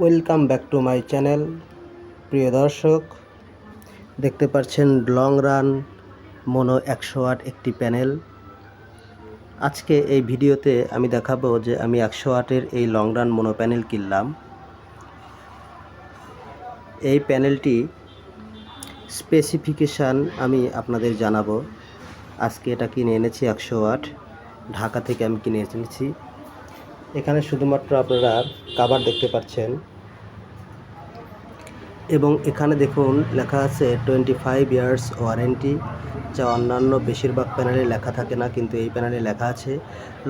Welcome back to my channel প্রিয় দর্শক। দেখতে পাচ্ছেন লং রান মোনো একশো আট একটি প্যানেল আজকে এই ভিডিওতে আমি দেখাবো যে আমি একশো আটের এই লং রান মোনো প্যানেল কিনলাম। এই প্যানেলটি স্পেসিফিকেশান আমি আপনাদের জানাব। আজকে এটা কিনে এনেছি একশো আট। ঢাকা থেকে আমি কিনে এনেছি। এখানে শুধুমাত্র আপনারা কাভার দেখতে পাচ্ছেন। এবং এখানে দেখুন, লেখা আছে টোয়েন্টি ফাইভ ইয়ার্স ওয়ারেন্টি যা অন্যান্য বেশিরভাগ প্যানেলে লেখা থাকে না, কিন্তু এই প্যানেলে লেখা আছে।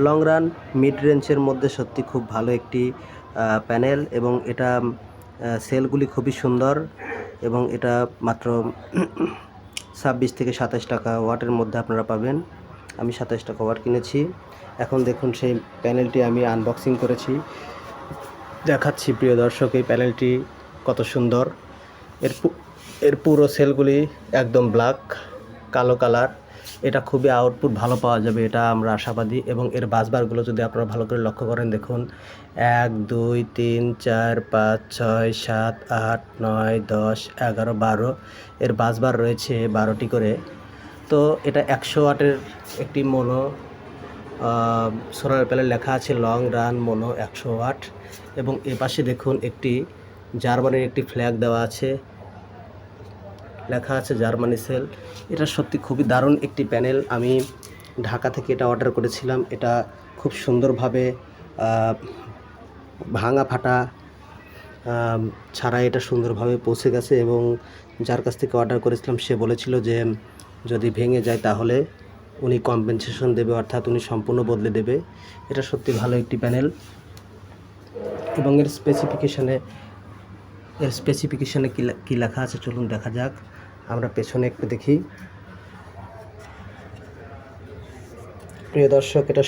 লং রান মিড রেঞ্জের মধ্যে সত্যি খুব ভালো একটি প্যানেল এবং এটা সেলগুলি খুবই সুন্দর এবং এটা মাত্র ছাব্বিশ থেকে সাতাশ টাকা ওয়াটের মধ্যে আপনারা পাবেন। আমি সাতাশ কভার কিনেছি। এখন দেখুন সেই প্যানেলটি আমি আনবক্সিং করেছি। দেখাচ্ছি, প্রিয় দর্শক, এই প্যানেলটি কত সুন্দর। এর এর পুরো সেলগুলি একদম ব্ল্যাক কালো কালার এটা খুবই আউটপুট ভালো পাওয়া যাবে, এটা আমরা আশাবাদী। এবং এর বাসবারগুলো যদি আপনারা ভালো করে লক্ষ্য করেন, দেখুন, এক, দুই, তিন, চার, পাঁচ, ছয়, সাত, আট, নয়, দশ, এগারো, বারো। এর বাসবার রয়েছে বারোটি করে। তো এটা একশো ওয়াটের একটি মনো সোলার প্যানেল লেখা আছে লং রান মোনো একশো ওয়াট এবং এ পাশে দেখুন একটি জার্মানির একটি ফ্ল্যাগ দেওয়া আছে। লেখা আছে জার্মানি সেল। এটা সত্যি খুবই দারুণ একটি প্যানেল। আমি ঢাকা থেকে এটা অর্ডার করেছিলাম। এটা খুব সুন্দরভাবে ভাঙা ফাটা ছাড়া এটা সুন্দরভাবে পৌঁছে গেছে এবং যার কাছ থেকে অর্ডার করেছিলাম সে বলেছিল যে যদি ভেঙে যায় তাহলে উনি কম্পেনসেশন দেবে, অর্থাৎ উনি সম্পূর্ণ বদলে দেবে। এটা সত্যি ভালো একটি প্যানেল এবং এর স্পেসিফিকেশানে এর স্পেসিফিকেশানে কী লেখা আছে চলুন দেখা যাক। আমরা পেছনে একটু দেখি। প্রিয় দর্শক, এটা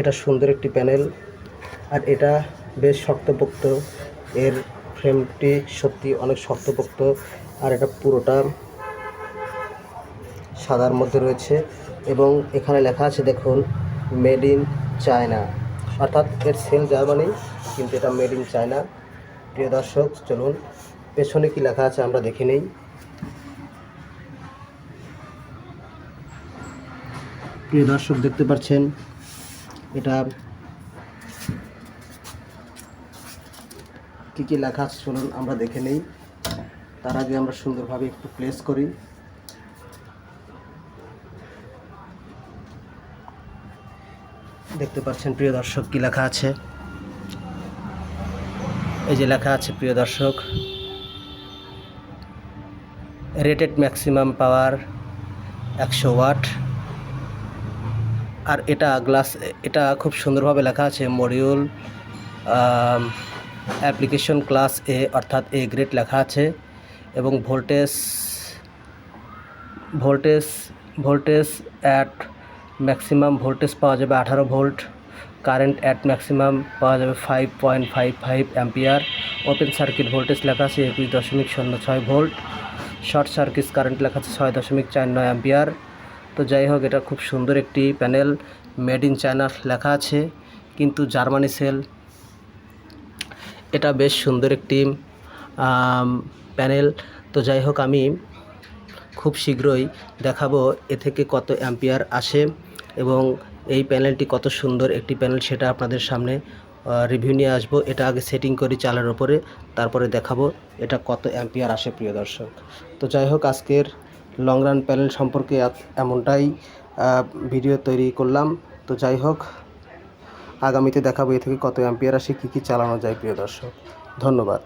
এটা সুন্দর একটি প্যানেল আর এটা বেশ শক্তপোক্ত। এর ফ্রেমটি সত্যি অনেক শক্তপোক্ত। আর এটা পুরোটা সাদার মধ্যে রয়েছে এবং এখানে লেখা আছে, দেখুন মেড ইন চায়না অর্থাৎ এর সেল জার্মানি কিন্তু এটা মেড ইন চায়না প্রিয় দর্শক, চলুন, পেছনে কি লেখা আছে আমরা দেখে নেই। প্রিয় দর্শক, দেখতে পাচ্ছেন, এটা কী কী লেখা আছে, চলুন আমরা দেখে নেই। তার আগে আমরা সুন্দরভাবে একটু প্লেস করি। দেখতে পাচ্ছেন প্রিয় দর্শক কি লেখা আছে? এই যে লেখা আছে, প্রিয় দর্শক রেটেড ম্যাক্সিমাম পাওয়ার একশো ওয়াট। আর এটা গ্লাস এটা খুব সুন্দরভাবে লেখা আছে মডিউল অ্যাপ্লিকেশন ক্লাস এ অর্থাৎ এ গ্রেড লেখা আছে। এবং voltage voltage voltage at maximum voltage পাওয়া যাবে আঠারো ভোল্ট, কারেন্ট অ্যাট ম্যাক্সিমাম পাওয়া যাবে five point five five ampere. Open circuit voltage লেখা আছে একুশ দশমিক শূন্য ছয় ভোল্ট, শর্ট সার্কিট কারেন্ট লেখা আছে ছয় দশমিক চার নয় অ্যাম্পিয়ার। তো যাই হোক, এটা খুব সুন্দর একটি প্যানেল, মেড ইন চায়না লেখা আছে, কিন্তু জার্মানি সেল। এটা বেশ সুন্দর একটি প্যানেল। তো যাই হোক, আমি খুব শীঘ্রই দেখাবো এ থেকে কত অ্যাম্পিয়ার আসে। এবং এই প্যানেলটি কত সুন্দর একটি প্যানেল সেটা আপনাদের সামনে রিভিউ নিয়ে আসব। এটা আগে সেটিং করি চালের ওপরে তারপরে দেখাবো এটা কত অ্যাম্পিয়ার আসে, প্রিয় দর্শক। তো যাই হোক, আজকের লং রান প্যানেল সম্পর্কে এমনটাই ভিডিও তৈরি করলাম। তো যাই হোক, আগামীতে দেখাবো এ থেকে কত অ্যাম্পিয়ার আসে, কী কী চালানো যায়, প্রিয় দর্শক। ধন্যবাদ।